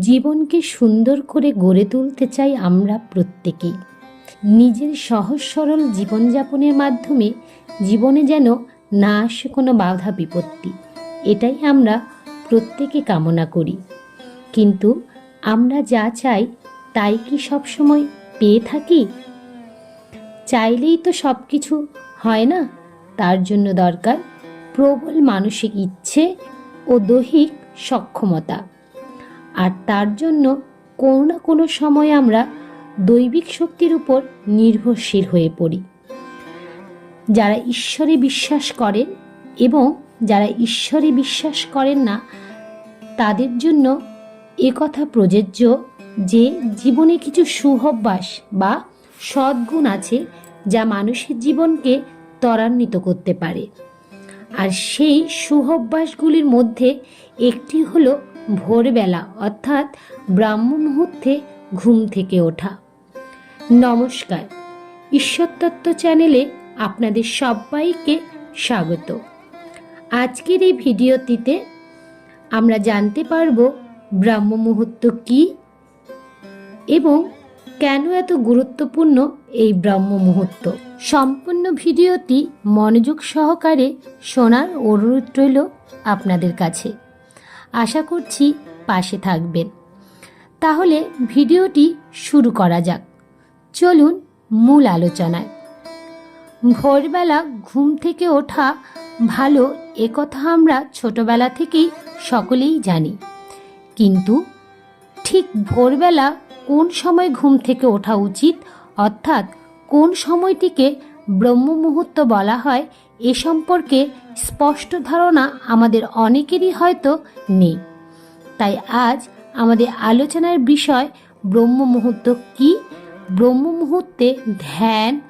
জীবনকে সুন্দর করে গড়ে তুলতে চাই আমরা প্রত্যেকেই। নিজের সহজ সরল জীবনযাপনের মাধ্যমে জীবনে যেন না আসে কোনো বাধা বিপত্তি, এটাই আমরা প্রত্যেকে কামনা করি। কিন্তু আমরা যা চাই তাই কি সবসময় পেয়ে থাকি? চাইলেই তো সব কিছু হয় না, তার জন্য দরকার প্রবল মানসিক ইচ্ছে ও দৈহিক সক্ষমতা। আর তার জন্য কোনো না কোনো সময় আমরা দৈবিক শক্তির উপর নির্ভরশীল হয়ে পড়ি। যারা ঈশ্বরে বিশ্বাস করেন এবং যারা ঈশ্বরে বিশ্বাস করেন না, তাদের জন্য কথা প্রযোজ্য যে জীবনে কিছু সুহব্যাস বা সদ্গুণ আছে যা মানুষের জীবনকে ত্বরান্বিত করতে পারে। আর সেই সুহব্যাসগুলির মধ্যে একটি হলো ভোরবেলা, অর্থাৎ ব্রাহ্ম মুহূর্তে ঘুম থেকে ওঠা। নমস্কার ঈশ্বরতত্ত্ব চ্যানেলে আপনাদের সবাইকে স্বাগত। আজকের এই ভিডিওটিতে আমরা জানতে পারব ব্রাহ্ম মুহূর্ত কী এবং কেন এত গুরুত্বপূর্ণ এই ব্রাহ্ম মুহূর্ত সম্পূর্ণ ভিডিওটি মনোযোগ সহকারে শোনার অনুরোধ রইল আপনাদের কাছে। আশা করছি পাশে থাকবেন। তাহলে ভিডিওটি শুরু করা যাক। চলুন মূল আলোচনায়। ভোরবেলা ঘুম থেকে ওঠা ভালো একথা আমরা ছোটবেলা থেকেই সকলেই জানি। কিন্তু ঠিক ভোরবেলা কোন সময় ঘুম থেকে ওঠা উচিত? অর্থাৎ কোন সময়টিকে ব্রহ্ম মুহূর্ত বলা হয় এ সম্পর্কে স্পষ্ট ধারণা আমাদের অনেকেরই হয়তো নেই। তাই আজ আমাদের আলোচনার বিষয় ব্রহ্ম মুহূর্ত কি? ব্রহ্ম মুহূর্তে ধ্যান,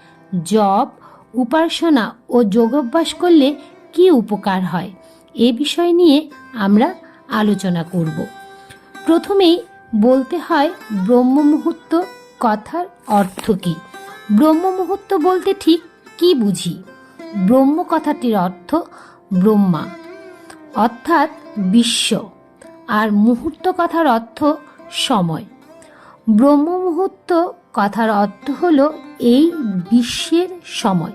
জপ, উপাসনা ও যোগাভ্যাস করলে কি উপকার হয়? এ বিষয় নিয়ে আমরা আলোচনা করব। প্রথমেই বলতে হয় ব্রহ্ম মুহূর্ত কথার অর্থ কী? ব্রহ্ম মুহূর্ত বলতে ঠিক কি বুঝি? ব্রহ্ম কথাটির অর্থ ব্রহ্মা, অর্থাৎ বিশ্ব, আর মুহূর্ত কথার অর্থ সময়। ব্রহ্ম মুহূর্ত কথার অর্থ হল এই বিশ্বের সময়।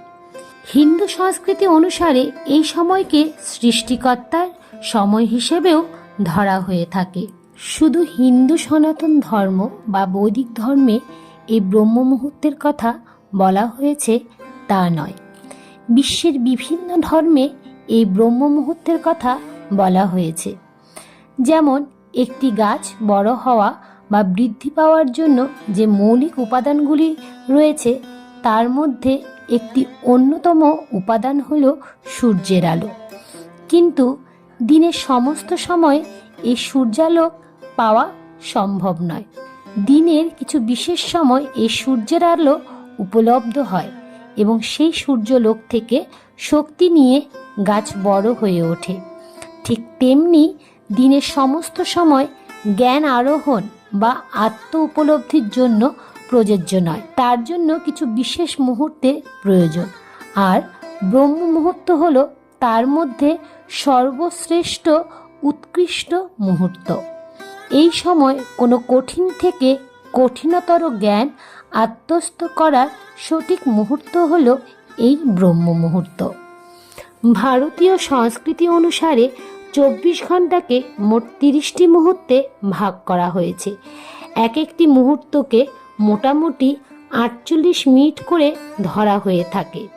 হিন্দু সংস্কৃতি অনুসারে এই সময়কে সৃষ্টিকর্তার সময় হিসেবেও ধরা হয়ে থাকে। শুধু হিন্দু সনাতন ধর্ম বা বৈদিক ধর্মে এই ব্রহ্ম মুহূর্তের কথা বলা হয়েছে তা নয়। বিশ্বের বিভিন্ন ধর্মে এই ব্রহ্ম মুহূর্তের কথা বলা হয়েছে। যেমন, একটি গাছ বড় হওয়া বা বৃদ্ধি পাওয়ার জন্য যে মৌলিক উপাদানগুলি রয়েছে, তার মধ্যে একটি অন্যতম উপাদান হল সূর্যের আলো। কিন্তু দিনের সমস্ত সময় এই সূর্যালোক পাওয়া সম্ভব নয়। দিনের কিছু বিশেষ সময় এই সূর্যের আলো উপলব্ধ হয়। এবং সেই সূর্যলোক থেকে শক্তি নিয়ে গাছ বড় হয়ে ওঠে। ঠিক তেমনি দিনের সমস্ত সময় জ্ঞান আরোহণ বা আত্ম উপলব্ধির জন্য প্রযোজ্য নয়। তার জন্য কিছু বিশেষ মুহূর্তে প্রয়োজন। আর ব্রহ্ম মুহূর্ত হল তার মধ্যে সর্বশ্রেষ্ঠ উৎকৃষ্ট মুহূর্ত। এই সময় কোনো কঠিন থেকে কঠিনতর জ্ঞান আত্মস্থ করার সঠিক মুহূর্ত হল এই ব্রহ্ম মুহূর্ত ভারতীয় সংস্কৃতি অনুসারে চব্বিশ ঘন্টাকে মোট তিরিশটি মুহূর্তে ভাগ করা হয়েছে। এক একটি মুহূর্তকে মোটামুটি আটচল্লিশ মিনিট করে ধরা হয়ে থাকে।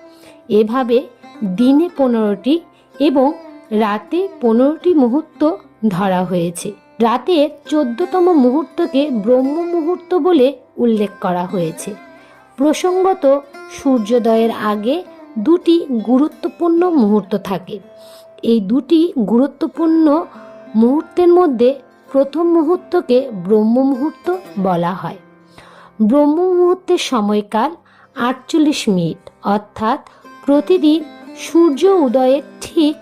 এভাবে দিনে পনেরোটি এবং রাতে পনেরোটি মুহূর্ত ধরা হয়েছে। রাতের চোদ্দতম মুহূর্তকে ব্রহ্ম মুহূর্ত বলে উল্লেখ করা হয়েছে। প্রসঙ্গত, সূর্যোদয়ের আগে দুটি গুরুত্বপূর্ণ মুহূর্ত থাকে। এই দুটি গুরুত্বপূর্ণ মুহূর্তের মধ্যে প্রথম মুহূর্তকে ব্রহ্ম মুহূর্ত বলা হয়। ব্রহ্ম মুহূর্তের সময়কাল আটচল্লিশ মিনিট, অর্থাৎ প্রতিদিন সূর্য উদয়ের ঠিক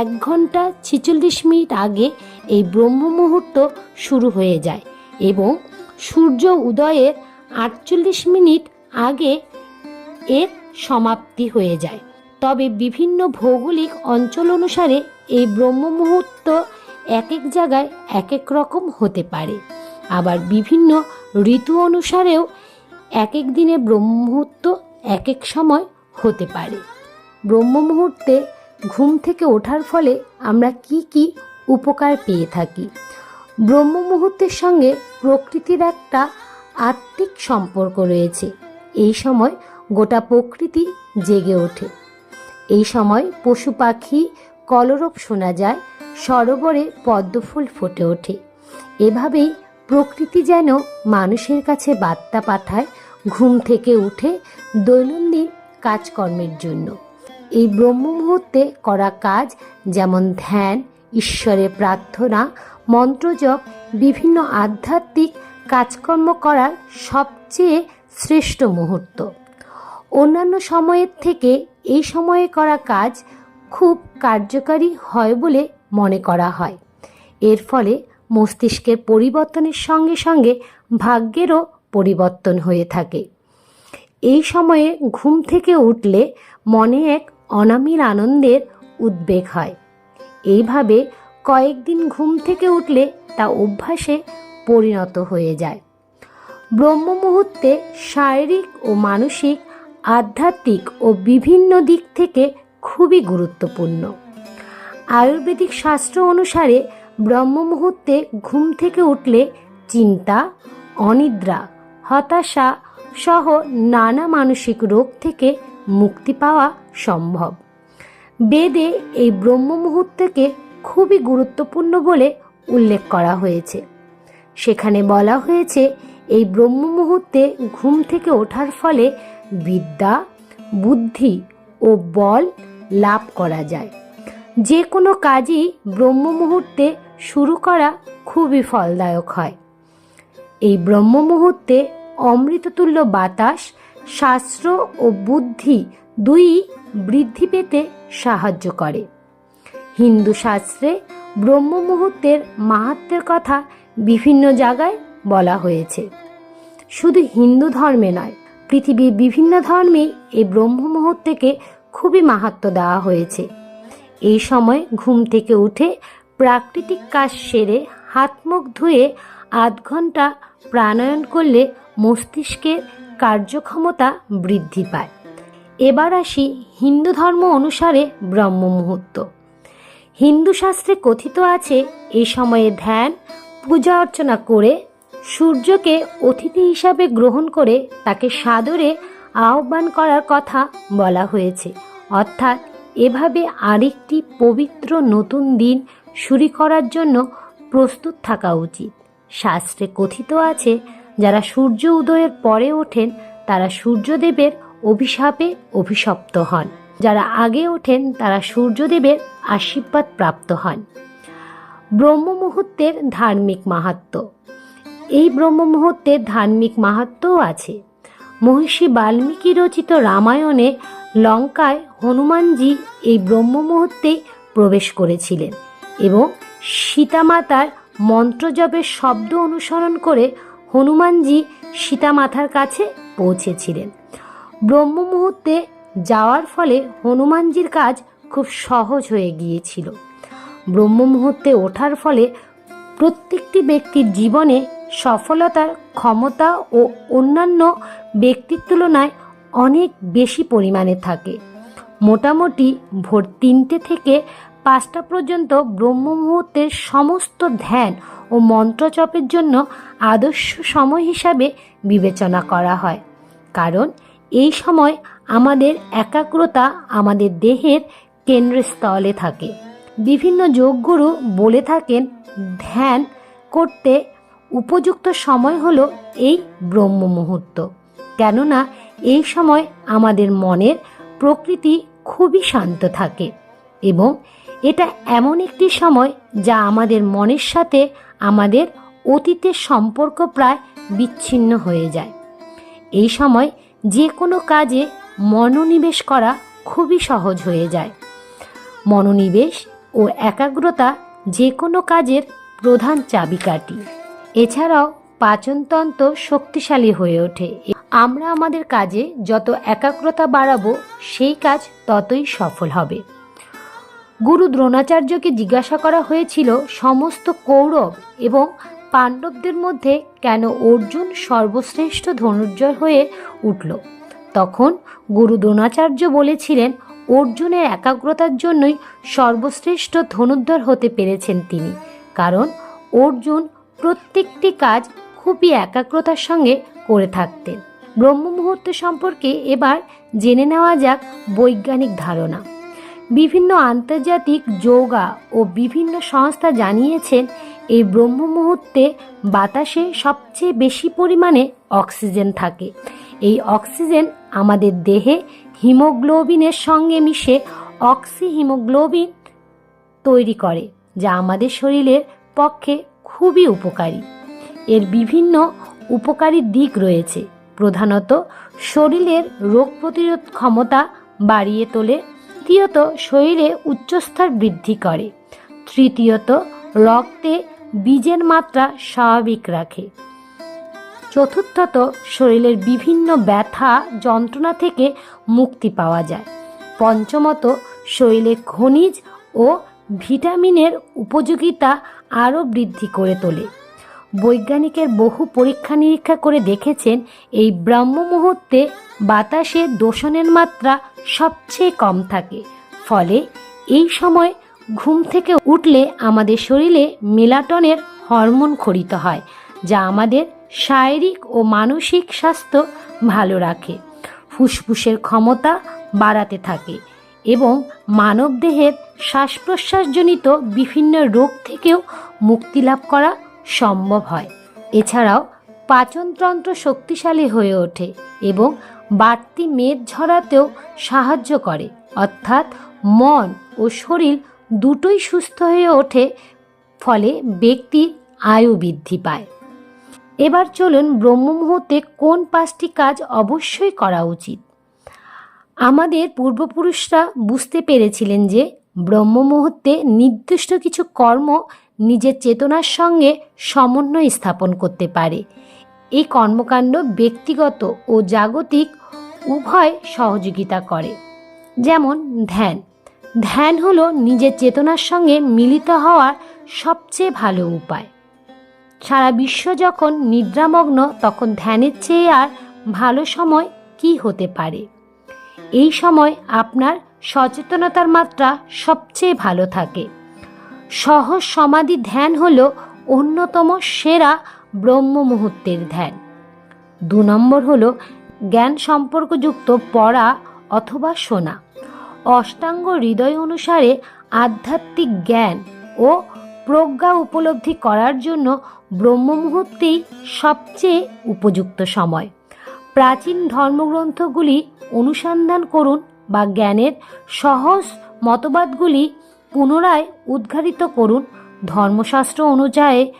এক ঘণ্টা ছেচল্লিশ মিনিট আগে এই ব্রহ্ম মুহূর্ত শুরু হয়ে যায় এবং সূর্য উদয়ের আটচল্লিশ মিনিট আগে এর সমাপ্তি হয়ে যায়। তবে বিভিন্ন ভৌগোলিক অঞ্চল অনুসারে এই ব্রহ্ম মুহূর্ত এক এক জায়গায় এক এক রকম হতে পারে। আবার বিভিন্ন ঋতু অনুসারেও এক এক দিনে ব্রহ্ম মুহূর্ত এক এক সময় হতে পারে। ব্রহ্ম মুহূর্তে ঘুম থেকে ওঠার ফলে আমরা কি কি উপকার পেয়ে থাকি? ব্রহ্ম মুহূর্তের সঙ্গে প্রকৃতির একটা আত্মিক সম্পর্ক রয়েছে। এই সময় গোটা প্রকৃতি জেগে ওঠে। এই সময় পশু পাখি কলরব শোনা যায়, সরোবরে পদ্মফুল ফুটে ওঠে। এভাবেই প্রকৃতি যেন মানুষের কাছে বার্তা পাঠায়, ঘুম থেকে উঠে দৈনন্দিন কাজকর্মের জন্য। এই ব্রহ্ম মুহূর্তে করা কাজ যেমন ধ্যান, ঈশ্বরের প্রার্থনা মন্ত্রজপ, বিভিন্ন আধ্যাত্মিক কাজকর্ম করার সবচেয়ে শ্রেষ্ঠ মুহূর্ত। অন্যান্য সময়ের থেকে এই সময়ে করা কাজ খুব কার্যকারী হয় বলে মনে করা হয়। এর ফলে মস্তিষ্কের পরিবর্তনের সঙ্গে সঙ্গে ভাগ্যেরও পরিবর্তন হয়ে থাকে। এই সময়ে ঘুম থেকে উঠলে মনে এক অনামির আনন্দের উদ্বেগ হয়। এইভাবে কয়েকদিন ঘুম থেকে উঠলে তা অভ্যাসে পরিণত হয়ে যায়। ব্রহ্ম মুহূর্তে শারীরিক ও মানসিক, আধ্যাত্মিক ও বিভিন্ন দিক থেকে খুবই গুরুত্বপূর্ণ। আয়ুর্বেদিক শাস্ত্র অনুসারে ব্রহ্ম মুহূর্তে ঘুম থেকে উঠলে চিন্তা, অনিদ্রা, হতাশা সহ নানা মানসিক রোগ থেকে মুক্তি পাওয়া সম্ভব। বেদে এই ব্রহ্ম মুহূর্তকে খুবই গুরুত্বপূর্ণ বলে উল্লেখ করা হয়েছে। সেখানে বলা হয়েছে, এই ব্রহ্ম মুহূর্তে ঘুম থেকে ওঠার ফলে বিদ্যা, বুদ্ধি ও বল লাভ করা যায়। যে কোনো কাজই ব্রহ্ম মুহূর্তে শুরু করা খুবই ফলদায়ক হয়। এই ব্রহ্ম মুহূর্তে অমৃততুল্য বাতাস, শাস্ত্র ও বুদ্ধি দুই বৃদ্ধি পেতে সাহায্য করে। হিন্দু শাস্ত্রে ব্রহ্ম মুহূর্তের মাহাত্মের কথা বিভিন্ন জায়গায় বলা হয়েছে। শুধু হিন্দু ধর্মে নয়, পৃথিবীর বিভিন্ন ধর্মেই এই ব্রহ্ম মুহূর্তকে খুবই মাহাত্ম দেওয়া হয়েছে। এই সময় ঘুম থেকে উঠে প্রাকৃতিক কাজ সেরে হাত মুখ ধুয়ে আধ ঘণ্টা প্রাণায়াম করলে মস্তিষ্কের কার্যক্ষমতা বৃদ্ধি পায়। এবার আসি হিন্দু ধর্ম অনুসারে ব্রহ্ম মুহূর্ত হিন্দু শাস্ত্রে কথিত আছে এই সময়ে ধ্যান, পূজা অর্চনা করে সূর্যকে অতিথি হিসাবে গ্রহণ করে তাকে সাদরে আহ্বান করার কথা বলা হয়েছে। অর্থাৎ এভাবে আরেকটি পবিত্র নতুন দিন শুরু করার জন্য প্রস্তুত থাকা উচিত। শাস্ত্রে কথিত আছে, যারা সূর্য উদয়ের পরে ওঠেন, তারা সূর্যদেবের অভিশাপে অভিশপ্ত হন। যারা আগে ওঠেন তারা সূর্যদেবের আশীর্বাদ প্রাপ্ত হন। ব্রহ্ম মুহূর্তের ধার্মিক মাহাত্ম। এই ব্রহ্ম মুহূর্তের ধার্মিক মাহাত্মও আছে। মহর্ষি বাল্মীকি রচিত রামায়ণে লঙ্কায় হনুমানজি এই ব্রহ্ম মুহূর্তে প্রবেশ করেছিলেন এবং সীতামাতার মন্ত্রজপের শব্দ অনুসরণ করে হনুমানজি সীতামাতার কাছে পৌঁছেছিলেন। ব্রহ্ম মুহূর্তে যাওয়ার ফলে হনুমানজির কাজ খুব সহজ হয়ে গিয়েছিল। ব্রহ্ম মুহূর্তে ওঠার ফলে প্রত্যেকটি ব্যক্তির জীবনে সফলতার ক্ষমতা ও অন্যান্য ব্যক্তির তুলনায় অনেক বেশি পরিমাণে থাকে। মোটামুটি ভোর তিনটে থেকে পাঁচটা পর্যন্ত ব্রহ্ম মুহূর্তের সমস্ত ধ্যান ও মন্ত্রচপের জন্য আদর্শ সময় হিসাবে বিবেচনা করা হয়। কারণ এই সময় আমাদের একাগ্রতা আমাদের দেহের কেন্দ্রস্থলে থাকে। বিভিন্ন যোগগুরু বলে থাকেন, ধ্যান করতে উপযুক্ত সময় হলো এই ব্রহ্ম মুহূর্ত কেননা এই সময় আমাদের মনের প্রকৃতি খুবই শান্ত থাকে এবং এটা এমন একটি সময় যা আমাদের মনের সাথে আমাদের অতীতের সম্পর্ক প্রায় বিচ্ছিন্ন হয়ে যায়। এই সময় যে কোনো কাজে মনোনিবেশ করা খুবই সহজ হয়ে যায়। মনোনিবেশ ও একাগ্রতা যে কোনো কাজের প্রধান চাবিকাঠি। এছাড়াও পাচনতন্ত্র শক্তিশালী হয়ে ওঠে। আমরা আমাদের কাজে যত একাগ্রতা বাড়াবো, সেই কাজ ততই সফল হবে। গুরু দ্রোণাচার্যকে জিজ্ঞাসা করা হয়েছিল, সমস্ত কৌরব এবং পাণ্ডবদের মধ্যে কেন অর্জুন সর্বশ্রেষ্ঠ ধনুর্জয় হয়ে উঠল? তখন গুরু দ্রোণাচার্য বলেছিলেন, অর্জুনের একাগ্রতার জন্যই সর্বশ্রেষ্ঠ ধনুর্ধর হতে পেরেছেন তিনি। কারণ অর্জুন প্রত্যেকটি কাজ খুবই একাগ্রতার সঙ্গে করে থাকতেন। ব্রহ্ম মুহূর্ত সম্পর্কে এবার জেনে নেওয়া যাক বৈজ্ঞানিক ধারণা। বিভিন্ন আন্তর্জাতিক যোগা ও বিভিন্ন সংস্থা জানিয়েছেন, এই ব্রহ্ম মুহূর্তে বাতাসে সবচেয়ে বেশি পরিমাণে অক্সিজেন থাকে। এই অক্সিজেন আমাদের দেহে হিমোগ্লোবিনের সঙ্গে মিশে অক্সি হিমোগ্লোবিন তৈরি করে, যা আমাদের শরীরের পক্ষে খুবই উপকারী। এর বিভিন্ন উপকারী দিক রয়েছে। প্রধানত, শরীরের রোগ প্রতিরোধ ক্ষমতা বাড়িয়ে তোলে, দ্বিতীয়ত, শরীরে উচ্চস্তর বৃদ্ধি করে। তৃতীয়ত, রক্তে বীজের মাত্রা স্বাভাবিক রাখে। চতুর্থত শরীরের বিভিন্ন ব্যথা যন্ত্রণা থেকে মুক্তি পাওয়া যায়। পঞ্চমত শরীরে খনিজ ও ভিটামিনের উপযোগিতা আরও বৃদ্ধি করে তোলে। বৈজ্ঞানিকের বহু পরীক্ষা নিরীক্ষা করে দেখেছেন, এই ব্রাহ্ম মুহূর্তে বাতাসে দূষণের মাত্রা সবচেয়ে কম থাকে। ফলে এই সময় ঘুম থেকে উঠলে আমাদের শরীরে মেলাটনের হরমোন খরিত হয়, যা আমাদের শারীরিক ও মানসিক স্বাস্থ্য ভালো রাখে, ফুসফুসের ক্ষমতা বাড়াতে থাকে এবং মানবদেহের শ্বাস প্রশ্বাসজনিত বিভিন্ন রোগ থেকেও মুক্তি লাভ করা সম্ভব হয়। এছাড়াও পাচনতন্ত্র শক্তিশালী হয়ে ওঠে এবং বাড়তি মেদ ঝরাতেও সাহায্য করে। অর্থাৎ মন ও শরীর দুটোই সুস্থ হয়ে ওঠে, ফলে ব্যক্তির আয়ু বৃদ্ধি পায়। এবার চলুন ব্রহ্ম মুহূর্তে কোন পাঁচটি কাজ অবশ্যই করা উচিত। আমাদের পূর্বপুরুষরা বুঝতে পেরেছিলেন যে ব্রহ্ম মুহূর্তে নির্দিষ্ট কিছু কর্ম নিজের চেতনার সঙ্গে সমন্বয় স্থাপন করতে পারে। এই কর্মকাণ্ড ব্যক্তিগত ও জাগতিক উভয় সহযোগিতা করে। যেমন ধ্যান। ধ্যান হলো নিজের চেতনার সঙ্গে মিলিত হওয়ার সবচেয়ে ভালো উপায়। সারা বিশ্ব যখন নিদ্রামগ্ন, তখন ধ্যানের চেয়ে আর ভালো সময় কি হতে পারে? এই সময় আপনার সচেতনতার মাত্রা সবচেয়ে ভালো থাকে। সহজ সমাধি ধ্যান হল অন্যতম সেরা ব্রহ্ম মুহূর্তের ধ্যান। দু নম্বর হল জ্ঞান সম্পর্কযুক্ত পড়া অথবা শোনা। অষ্টাঙ্গ হৃদয় অনুসারে আধ্যাত্মিক জ্ঞান ও প্রজ্ঞা উপলব্ধি করার জন্য ব্রহ্ম মুহূর্তেই সবচেয়ে উপযুক্ত সময়। প্রাচীন ধর্মগ্রন্থগুলি অনুসন্ধান করুন বা জ্ঞানের সহজ মতবাদগুলি পুনরায় উদ্ঘাটিত করুন। ধর্মশাস্ত্র অনুযায়ী,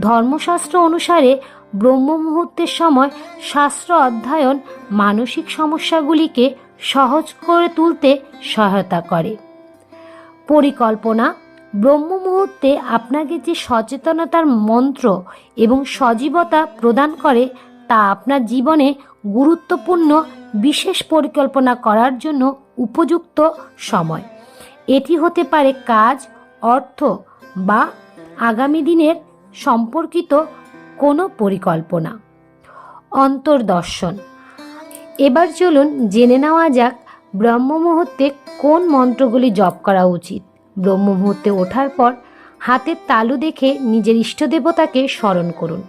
ধর্মশাস্ত্র অনুসারে ব্রহ্ম মুহূর্তের সময় শাস্ত্র অধ্যয়ন মানসিক সমস্যাগুলিকে সহজ করে তুলতে সহায়তা করে। পরিকল্পনা ব্রহ্ম মুহূর্তে আপনাকে যে সচেতনতার মন্ত্র এবং সজীবতা প্রদান করে, তা আপনার জীবনে গুরুত্বপূর্ণ, বিশেষ পরিকল্পনা করার জন্য উপযুক্ত সময়। এটি হতে পারে কাজ, অর্থ বা আগামী দিনের সম্পর্কিত কোনো পরিকল্পনা। অন্তর্দর্শন। এবার চলুন জেনে নেওয়া যাক ব্রহ্ম মুহূর্তে কোন মন্ত্রগুলি জপ করা উচিত। ব্রহ্ম মুহূর্তে ওঠার পর হাতের তালু দেখে নিজের ইষ্টদেবতাকে স্মরণ করুন।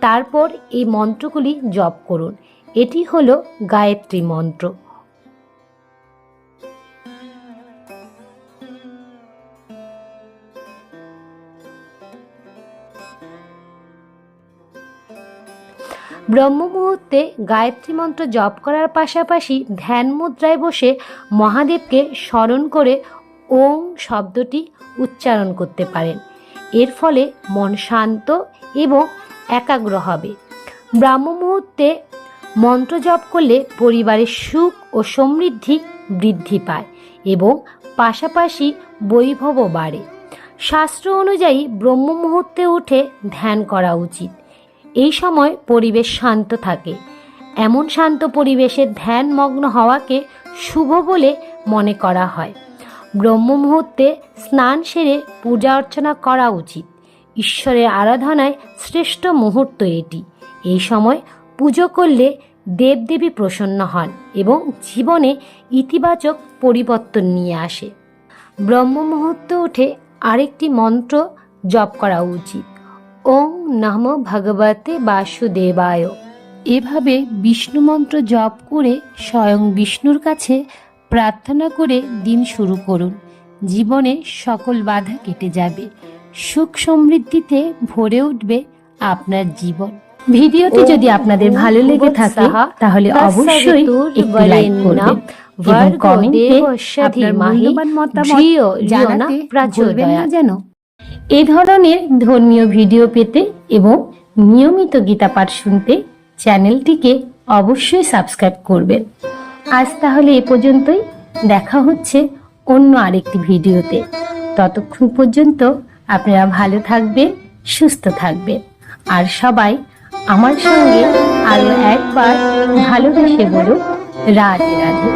তারপর এই মন্ত্রগুলি জপ করুন। এটি হল গায়ত্রী মন্ত্র। ব্রহ্ম মুহূর্তে গায়ত্রী মন্ত্র জপ করার পাশাপাশি ধ্যান মুদ্রায় বসে মহাদেবকে স্মরণ করে ওং শব্দটি উচ্চারণ করতে পারেন। এর ফলে মন শান্ত এবং একাগ্র হবে। ব্রাহ্ম মুহূর্তে মন্ত্র জপ করলে পরিবারের সুখ ও সমৃদ্ধি বৃদ্ধি পায় এবং পাশাপাশি বৈভবও বাড়ে। শাস্ত্র অনুযায়ী ব্রহ্ম মুহূর্তে উঠে ধ্যান করা উচিত। এই সময় পরিবেশ শান্ত থাকে। এমন শান্ত পরিবেশে ধ্যানমগ্ন হওয়াকে শুভ বলে মনে করা হয়। ব্রহ্ম মুহূর্তে স্নান সেরে পূজা অর্চনা করা উচিত। ঈশ্বরের আরাধনায় শ্রেষ্ঠ মুহূর্ত এটি। এই সময় পুজো করলে দেবদেবী প্রসন্ন হন এবং জীবনে ইতিবাচক পরিবর্তন নিয়ে আসে। ব্রহ্ম মুহূর্ত উঠে আরেকটি মন্ত্র জপ করা উচিত। ওং নম ভগবতে বাসুদেবায়। এভাবে বিষ্ণু মন্ত্র জপ করে স্বয়ং বিষ্ণুর কাছে প্রার্থনা করে দিন শুরু করুন। জীবনে সকল বাধা কেটে যাবে। সুখ সমৃদ্ধিতে ভরে উঠবে আপনার জীবন। ভিডিওটি যদি আপনাদের ভালো লেগে থাকে তাহলে অবশ্যই একটি লাইক করবেন এবং কমেন্টে আপনার মূল্যবান মতামত জানাতে ভুলবেন না যেন। এই ধরনের ধর্মীয় ভিডিও পেতে এবং নিয়মিত গীতা পাঠ শুনতে চ্যানেলটিকে অবশ্যই সাবস্ক্রাইব করবেন। আজ তাহলে এ পর্যন্তই। দেখা হচ্ছে অন্য আরেকটি ভিডিওতে। ততক্ষণ পর্যন্ত আপনারা ভালো থাকবেন, সুস্থ থাকবেন। আর সবাই আমার সঙ্গে আরও একবার ভালোবেসে বলুন, রাধে রাধে।